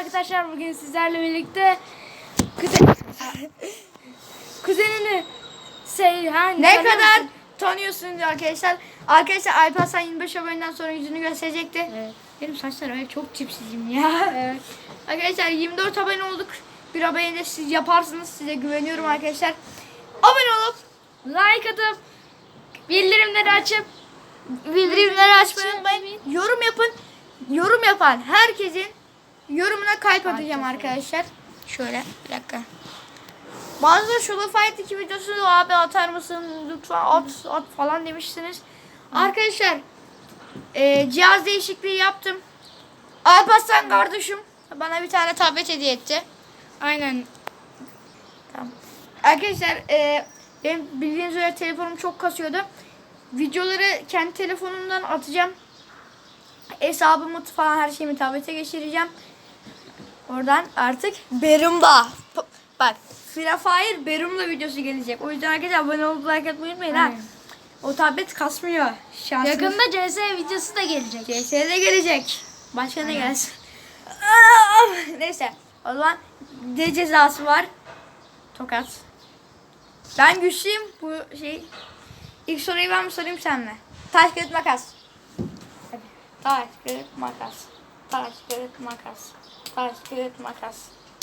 arkadaşlar bugün sizlerle birlikte kuzen kuzenini Seyhan Ne kadar tanıyorsunuz arkadaşlar? Arkadaşlar Alp Hasan 25 aboneden sonra yüzünü gösterecekti. Evet. Benim saçlar öyle çok çipsizim ya. Evet. Arkadaşlar 24 abone olduk. Bir abone de siz yaparsınız. Size güveniyorum arkadaşlar. Abone olup like atıp bildirimleri açıp bildirimleri açmayı unutmayın. Yorum yapın. Yorum yapan herkesin yorumuna kalp atacağım arkadaşlar. Şöyle bir dakika. Bazıları Shovel Fight 2 videosu abi atar mısın lütfen at at falan demiştiniz. Arkadaşlar e, cihaz değişikliği yaptım. Alparslan kardeşim bana bir tane tablet hediye etti. aynen Tamam. Arkadaşlar e, benim bildiğiniz üzere telefonum çok kasıyordu. Videoları kendi telefonumdan atacağım. Hesabımı falan her şeyimi tablete geçireceğim. Oradan artık Berum'da. Bak Free Fire Berum'da videosu gelecek. O yüzden arkadaşlar abone olup like atmayı unutmayın ha. O tablet kasmıyor. Şansınız. yakında CS videosu da gelecek. CS'de gelecek. Başka ne gelsin? Neyse. O zaman de cezası var. Tokat. Ben güçlüyüm. Bu şey. İlk soruyu ben mi sorayım sen mi? Taş kağıt makas. Hadi. Taş kağıt makas. Taş kağıt makas. Taş kağıt makas.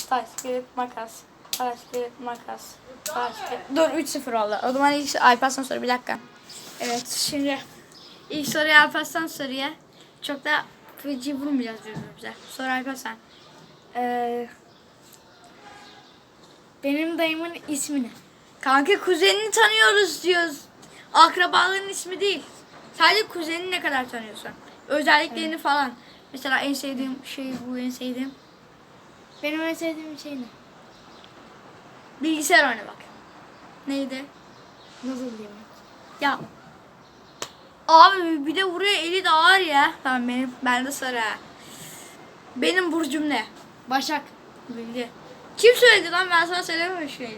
Taş kağıt makas. Taş kağıt makas. Taş kağıt. Dur 3-0 oldu. O zaman ilk Alparslan soru bir dakika. Evet şimdi ilk soruyu Alparslan soruya. Çok da fıcı vurmayacağız birbirimize. Sor Alparslan. Ee, benim dayımın ismi ne? Kanka kuzenini tanıyoruz diyoruz. Akrabaların ismi değil. Sadece kuzenini ne kadar tanıyorsun. Özelliklerini falan. Mesela en sevdiğim şey bu en sevdiğim. Benim en sevdiğim şey ne? Bilgisayar oynamak. Neydi? Nasıl diyeyim? Ya. Abi bir de vuruyor eli de ağır ya. Tamam benim ben de sarı. Benim burcum ne? Başak. Bildi. Kim söyledi lan ben sana söylememiştim.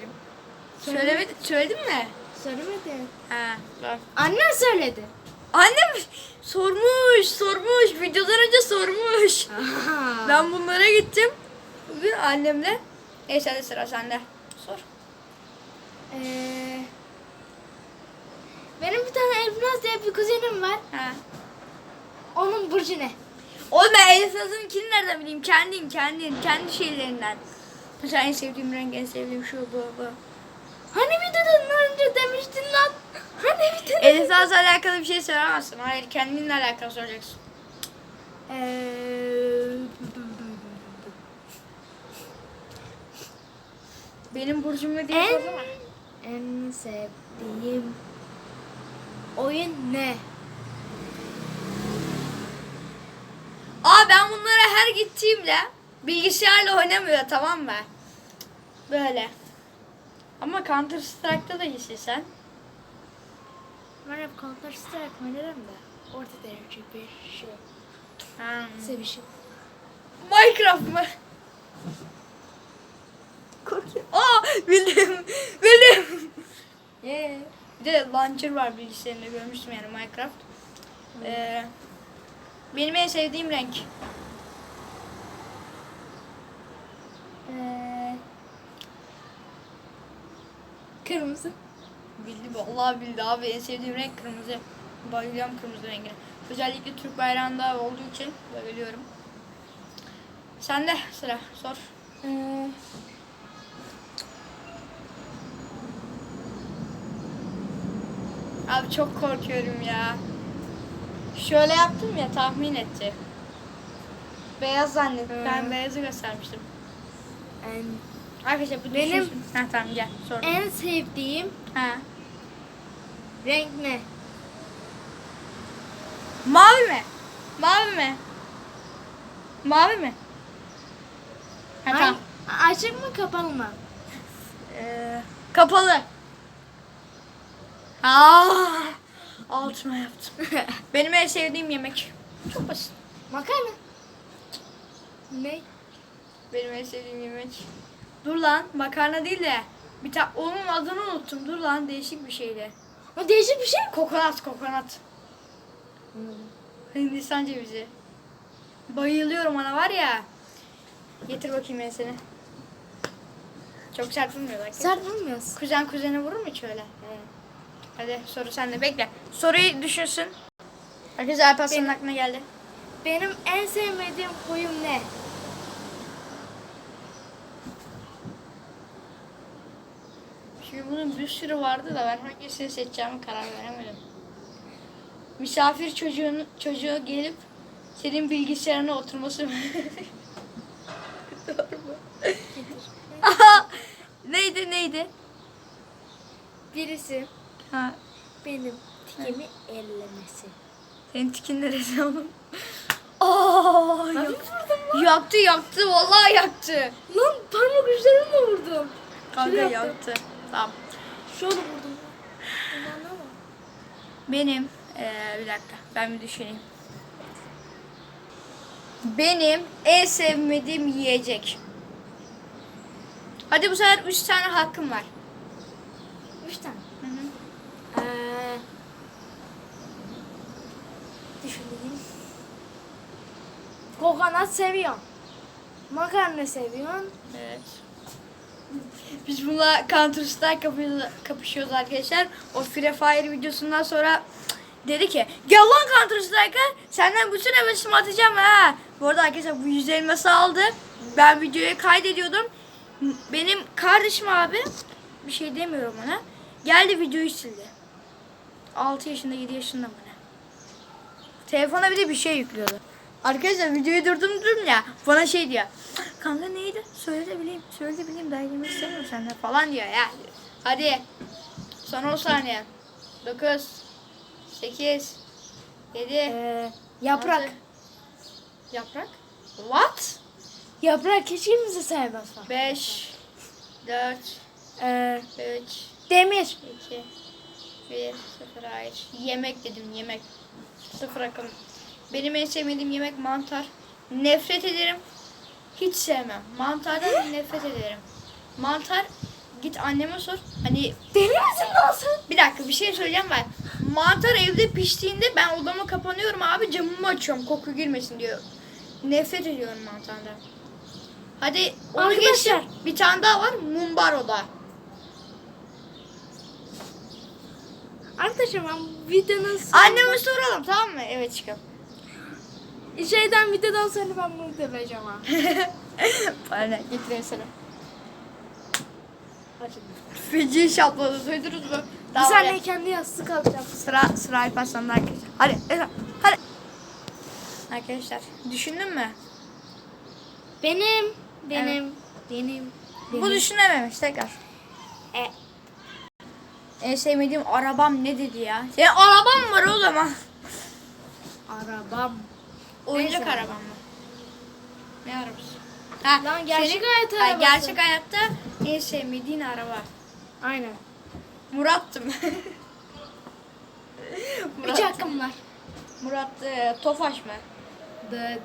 Söylemedi, söyledim mi? Söylemedi. Ha. bak. Annen söyledi. Annem sormuş, sormuş. Videodan önce sormuş. Ben bunlara gittim. Bugün annemle. Neyse hadi sıra sende. Sor. Ee, benim bir tane Elbinaz diye bir kuzenim var. Ha. Onun burcu ne? Oğlum ben Elif Nazım'ınkini nereden bileyim? Kendim, kendim, kendi şeylerinden. Mesela en sevdiğim renk, en sevdiğim şu, bu, bu. Hani videodan önce Naz'la alakalı bir şey söylemezsin. Hayır, kendinle alakalı soracaksın. Ee, Benim burcum ne diye en, sorsana. en sevdiğim oyun ne? Aa ben bunlara her gittiğimde bilgisayarla oynamıyor tamam mı? Böyle. Ama Counter Strike'da da iyisin sen. Ben hep Counter Strike oynarım da orta derece bir şey Ha. sevişim. Minecraft mı? Korkuyorum. Aa bildim. Bildim. Yeah. Bir de launcher var bilgisayarında görmüştüm yani Minecraft. Ee, benim en sevdiğim renk. Ee, kırmızı. Bildi vallahi bildi abi en sevdiğim renk kırmızı. Bayılıyorum kırmızı rengine. Özellikle Türk bayrağında olduğu için bayılıyorum. Sen de sıra sor. Ee, Abi çok korkuyorum ya. Şöyle yaptım ya tahmin etti. Beyaz zannettim. Ben beyazı göstermiştim. en, Arkadaşlar bu Benim- düşünsün. Ha tamam gel sor. en sevdiğim Ha. Renk ne? Mavi mi? Mavi mi? Mavi mi? Ha tamam. Açık mı kapalı mı? Ee, kapalı. Aa, altıma yaptım. Benim en sevdiğim yemek. Çok basit. Makarna. Ne? Benim en sevdiğim yemek. Dur lan makarna değil de bir tane onun adını unuttum. Dur lan değişik bir şeydi. O değişik bir şey? Kokonat kokonat. Hindistan cevizi. Bayılıyorum ona var ya. Getir bakayım ben seni. Çok sert vurmuyorlar. Sert vurmuyorsun. Kuzen kuzene vurur mu hiç öyle? Hadi soru sende bekle. Soruyu düşünsün. Herkes Alparslan'ın aklına geldi. Benim en sevmediğim huyum ne? Bunun bir sürü vardı da ben hangisini seçeceğimi karar veremedim. Misafir çocuğun çocuğu gelip senin bilgisayarına oturması. Doğru mu? Aha! neydi neydi? Birisi Ha, benim tikimi ellemesi. senin tikin neresi oğlum? Aa, yaktı. yaktı yaktı vallahi yaktı. Lan parmak uçlarımla vurdum. Kanka Şuraya yaktı. Tamam. Şöyle vurdum. Benim eee, bir dakika ben bir düşüneyim. Benim en sevmediğim yiyecek. Hadi bu sefer 3 tane hakkım var. Üç tane. Hı hı. Ee, düşüneyim. Kokonat seviyorum. Makarna seviyorsun. Evet. Biz bununla Counter Strike kapışıyoruz arkadaşlar. O Free Fire videosundan sonra dedi ki gel lan Counter Strike'a senden bütün hevesimi atacağım ha. Bu arada arkadaşlar bu 100 elması aldı. Ben videoyu kaydediyordum. Benim kardeşim abi bir şey demiyorum ona. Geldi videoyu sildi. 6 yaşında 7 yaşında mı ne? Telefona bir de bir şey yüklüyordu. Arkadaşlar videoyu durdurdum ya bana şey diyor. Kanka neydi? Söyle de bileyim. Söyle de bileyim. Daha yemek istemiyorum senden falan diyor ya. Hadi. Son 10 saniye. 9 8 7 Ee, yaprak. Altı. Yaprak? What? Yaprak hiç kimse sevmez falan. 5 4 Ee, 3 demir. 2 1 0 hayır. Yemek dedim yemek. Sıfır akım. Benim en sevmediğim yemek mantar. Nefret ederim. Hiç sevmem. Mantardan nefret ederim. Mantar git anneme sor. Hani Deli misin sen? bir dakika bir şey söyleyeceğim ben. Mantar evde piştiğinde ben odama kapanıyorum abi camımı açıyorum koku girmesin diyor. Nefret ediyorum mantardan. Hadi onu Arkadaşlar. geçtim. Bir tane daha var mumbar o da. Arkadaşlar ben videonun Anneme soralım tamam mı? Evet çıkalım. Şeyden videodan sonra ben bunu demeyeceğim ha. Aynen getireyim sana. Feci şapladı duydunuz mu? Bir Tamam, saniye kendi yastık alacağım. Sıra sıra Alparslan'da arkadaşlar. Hadi hadi. Arkadaşlar düşündün mü? Benim, benim, benim, benim. Bu düşünememiş tekrar. E, En sevmediğim arabam ne dedi ya? Senin araban var oğlum ha. arabam. Oyuncak Neyse. arabam mı? Ne arabası? Ha, Lan gerçek senin- hayat Ha, arabası. gerçek hayatta en sevmediğin araba. Aynen. Murat'tım. Üç hakkım var. Murat e, Tofaş mı? Evet.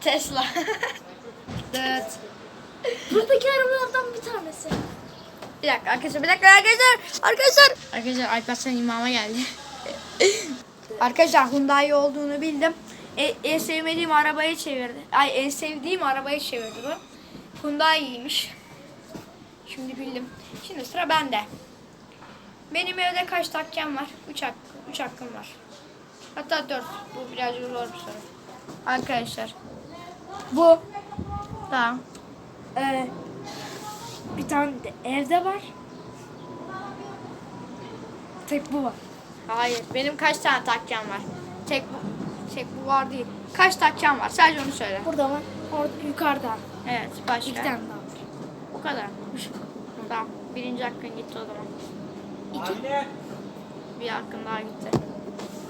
Tesla. Evet. Buradaki arabalardan bir tanesi. bir dakika arkadaşlar bir dakika arkadaşlar. Arkadaşlar. Arkadaşlar Alparslan imama geldi. arkadaşlar Hyundai olduğunu bildim. E, en sevmediğim arabayı çevirdi. Ay en sevdiğim arabayı çevirdi bu. Hyundai'ymiş. Şimdi bildim. Şimdi sıra bende. Benim evde kaç takken var? 3 hakkım, üç hakkım var. Hatta 4. Bu birazcık zor bir soru. Arkadaşlar. Bu. Tamam. Ee, bir tane de evde var. Tek bu var. Hayır. Benim kaç tane takkem var? Tek bu, tek bu var değil. Kaç takkem var? Sadece onu söyle. Burada var. Orada yukarıda. Evet. Başka. İki tane daha var. Bu kadar mı? Tamam. Birinci hakkın gitti o zaman. İki. Bir hakkın daha gitti.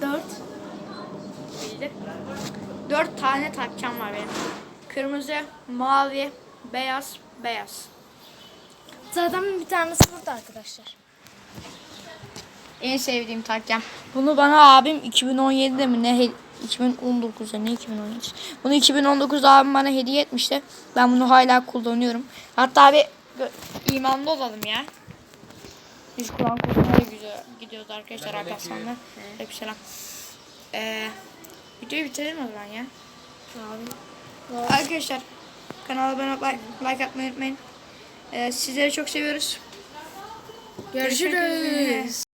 Dört. Bildi. Dört tane takkem var benim. Kırmızı, mavi, beyaz, beyaz. Zaten bir tanesi burada arkadaşlar. En sevdiğim takkem. Bunu bana abim 2017'de mi ne he- 2019'da ne 2017. Bunu 2019'da abim bana hediye etmişti. Ben bunu hala kullanıyorum. Hatta bir imanlı olalım ya. Biz Kur'an kursuna gidiyor, gidiyoruz arkadaşlar arkadaşlarla. Hep selam. Ee, videoyu bitirelim o zaman ya. Abi. Arkadaşlar kanala abone olup like, like atmayı unutmayın. Ee, sizleri çok seviyoruz. Görüşmek üzere. Görüşürüz.